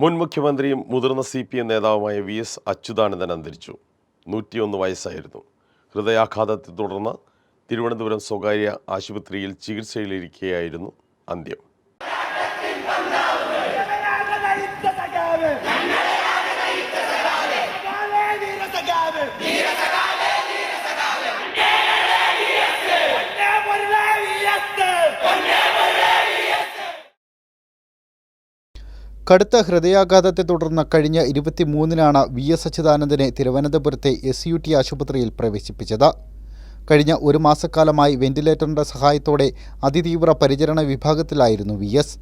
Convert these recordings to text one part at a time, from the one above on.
മുൻ മുഖ്യമന്ത്രിയും മുതിർന്ന സി പി എം നേതാവുമായ വി എസ് അച്യുതാനന്ദൻ അന്തരിച്ചു. നൂറ്റിയൊന്ന് വയസ്സായിരുന്നു. ഹൃദയാഘാതത്തെ തുടർന്ന് തിരുവനന്തപുരം സ്വകാര്യ ആശുപത്രിയിൽ ചികിത്സയിലിരിക്കെയായിരുന്നു അന്ത്യം. കടുത്ത ഹൃദയാഘാതത്തെ തുടർന്ന് കഴിഞ്ഞ ഇരുപത്തിമൂന്നിനാണ് വി എസ് അച്യുതാനന്ദനെ തിരുവനന്തപുരത്തെ എസ് യു ടി ആശുപത്രിയിൽ പ്രവേശിപ്പിച്ചത്. കഴിഞ്ഞ ഒരു മാസക്കാലമായി വെന്റിലേറ്ററിന്റെ സഹായത്തോടെ അതിതീവ്ര പരിചരണ വിഭാഗത്തിലായിരുന്നു വി എസ്.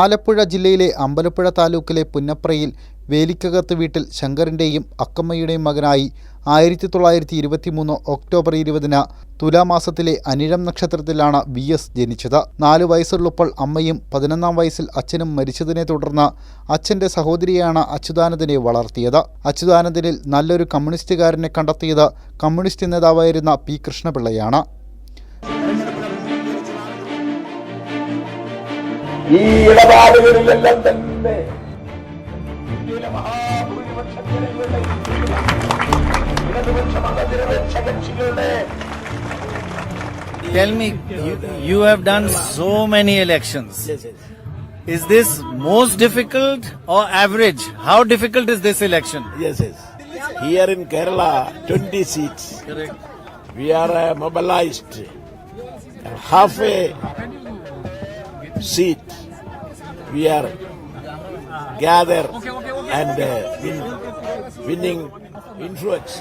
ആലപ്പുഴ ജില്ലയിലെ അമ്പലപ്പുഴ താലൂക്കിലെ പുന്നപ്രയിൽ വേലിക്കകത്ത് വീട്ടിൽ ശങ്കറിന്റെയും അക്കമ്മയുടെയും മകനായി ആയിരത്തി തൊള്ളായിരത്തി ഇരുപത്തി മൂന്ന് ഒക്ടോബർ ഇരുപതിന് തുലാമാസത്തിലെ അനിഴം നക്ഷത്രത്തിലാണ് വി എസ് ജനിച്ചത്. നാല് വയസ്സുള്ളപ്പോൾ അമ്മയും പതിനൊന്നാം വയസ്സിൽ അച്ഛനും മരിച്ചതിനെ തുടർന്ന് അച്ഛന്റെ സഹോദരിയാണ് അച്യുതാനന്ദനെ വളർത്തിയത്. അച്യുതാനന്ദനിൽ നല്ലൊരു കമ്മ്യൂണിസ്റ്റുകാരനെ കണ്ടെത്തിയത് കമ്മ്യൂണിസ്റ്റ് നേതാവായിരുന്ന പി കൃഷ്ണപിള്ളയാണ്. ഈ ഇടപാടുകളിലെല്ലാം തന്നെ Tell me, you, you have done so many elections. Is this most difficult or average? How difficult is this election? Yes, yes. Here in Kerala, 20 seats. Correct. We are uh, mobilized. Half a seat. We are gather and uh, winning influence.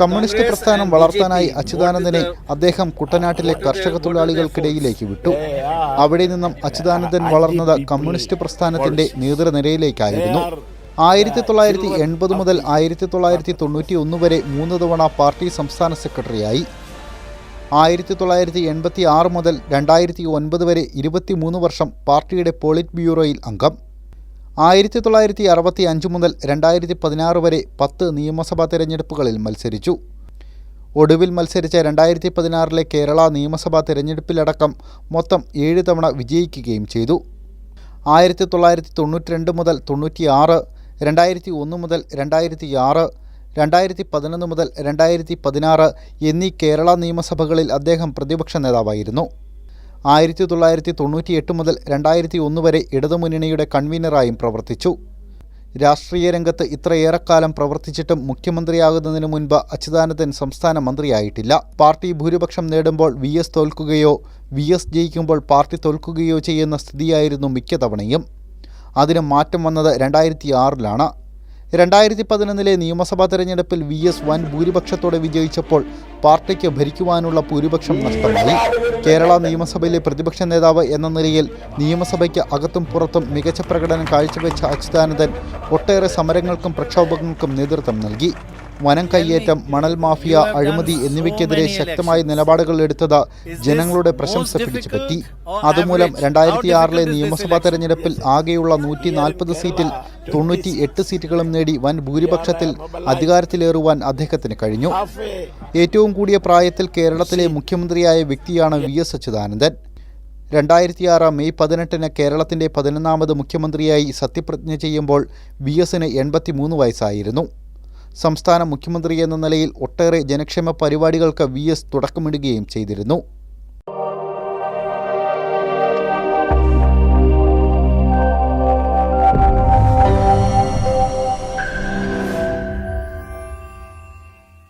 Communist പ്രസ്ഥാനം വളർത്താനായി അച്യുതാനന്ദനെ അദ്ദേഹം കുട്ടനാട്ടിലെ കർഷക തൊഴിലാളികൾക്കിടയിലേക്ക് വിട്ടു. അവിടെ നിന്നും അച്യുതാനന്ദൻ വളർന്നത് communist പ്രസ്ഥാനത്തിന്റെ നേതൃനിരയിലേക്കായിരുന്നു. ആയിരത്തി തൊള്ളായിരത്തി എൺപത് മുതൽ ആയിരത്തി തൊള്ളായിരത്തി തൊണ്ണൂറ്റി ഒന്ന് വരെ മൂന്ന് തവണ പാർട്ടി സംസ്ഥാന സെക്രട്ടറിയായി. ആയിരത്തി തൊള്ളായിരത്തി എൺപത്തി ആറ് മുതൽ രണ്ടായിരത്തി ഒൻപത് വരെ ഇരുപത്തിമൂന്ന് വർഷം പാർട്ടിയുടെ പോളിറ്റ് ബ്യൂറോയിൽ അംഗം. ആയിരത്തി തൊള്ളായിരത്തി അറുപത്തി അഞ്ച് മുതൽ രണ്ടായിരത്തി പതിനാറ് വരെ പത്ത് നിയമസഭാ തിരഞ്ഞെടുപ്പുകളിൽ മത്സരിച്ചു. ഒടുവിൽ മത്സരിച്ച രണ്ടായിരത്തി പതിനാറിലെ കേരള നിയമസഭാ തിരഞ്ഞെടുപ്പിലടക്കം മൊത്തം ഏഴ് തവണ വിജയിക്കുകയും ചെയ്തു. ആയിരത്തി തൊള്ളായിരത്തി തൊണ്ണൂറ്റി രണ്ട് മുതൽ തൊണ്ണൂറ്റിയാറ് രണ്ടായിരത്തി ഒന്ന് മുതൽ രണ്ടായിരത്തി ആറ് രണ്ടായിരത്തി പതിനൊന്ന് മുതൽ രണ്ടായിരത്തി പതിനാറ് എന്നീ കേരള നിയമസഭകളിൽ അദ്ദേഹം പ്രതിപക്ഷ നേതാവായിരുന്നു. ആയിരത്തി തൊള്ളായിരത്തി തൊണ്ണൂറ്റിയെട്ട് മുതൽ രണ്ടായിരത്തി ഒന്ന് വരെ ഇടതുമുന്നണിയുടെ കൺവീനറായും പ്രവർത്തിച്ചു. രാഷ്ട്രീയ രംഗത്ത് ഇത്രയേറെക്കാലം പ്രവർത്തിച്ചിട്ടും മുഖ്യമന്ത്രിയാകുന്നതിന് മുൻപ് അച്യുതാനന്ദൻ സംസ്ഥാന മന്ത്രിയായിട്ടില്ല. പാർട്ടി ഭൂരിപക്ഷം നേടുമ്പോൾ വി എസ് തോൽക്കുകയോ വി എസ് ജയിക്കുമ്പോൾ പാർട്ടി തോൽക്കുകയോ ചെയ്യുന്ന സ്ഥിതിയായിരുന്നു മിക്ക തവണയും അതിന് മാറ്റം വന്നത് രണ്ടായിരത്തി ആറിലാണ് രണ്ടായിരത്തി പതിനൊന്നിലെ നിയമസഭാ തെരഞ്ഞെടുപ്പിൽ വി എസ് വൻ ഭൂരിപക്ഷത്തോടെ വിജയിച്ചപ്പോൾ പാർട്ടിക്ക് ഭരിക്കുവാനുള്ള ഭൂരിപക്ഷം നഷ്ടമായി. കേരള നിയമസഭയിലെ പ്രതിപക്ഷ നേതാവ് എന്ന നിലയിൽ നിയമസഭയ്ക്ക് അകത്തും പുറത്തും മികച്ച പ്രകടനം കാഴ്ചവെച്ച അച്യുതാനന്ദൻ ഒട്ടേറെ സമരങ്ങൾക്കും പ്രക്ഷോഭങ്ങൾക്കും നേതൃത്വം നൽകി. വനം കയ്യേറ്റം മണൽ മാഫിയ അഴിമതി എന്നിവയ്ക്കെതിരെ ശക്തമായ നിലപാടുകൾ എടുത്തത് ജനങ്ങളുടെ പ്രശംസ പിടിച്ചുപറ്റി. അതുമൂലം രണ്ടായിരത്തി ആറിലെ നിയമസഭാ തെരഞ്ഞെടുപ്പിൽ ആകെയുള്ള നൂറ്റി നാൽപ്പത് സീറ്റിൽ തൊണ്ണൂറ്റി എട്ട് സീറ്റുകളും നേടി വൻ ഭൂരിപക്ഷത്തിൽ അധികാരത്തിലേറുവാൻ അദ്ദേഹത്തിന് കഴിഞ്ഞു. ഏറ്റവും കൂടിയ പ്രായത്തിൽ കേരളത്തിലെ മുഖ്യമന്ത്രിയായ വ്യക്തിയാണ് വി എസ് അച്യുതാനന്ദൻ. രണ്ടായിരത്തി ആറ് മെയ് പതിനെട്ടിന് കേരളത്തിന്റെ പതിനൊന്നാമത് മുഖ്യമന്ത്രിയായി സത്യപ്രതിജ്ഞ ചെയ്യുമ്പോൾ വി എസിന് എൺപത്തിമൂന്ന് വയസ്സായിരുന്നു. സംസ്ഥാന മുഖ്യമന്ത്രി എന്ന നിലയിൽ ഒട്ടേറെ ജനക്ഷേമ പരിപാടികൾക്ക് വി എസ് തുടക്കമിടുകയും ചെയ്തിരുന്നു.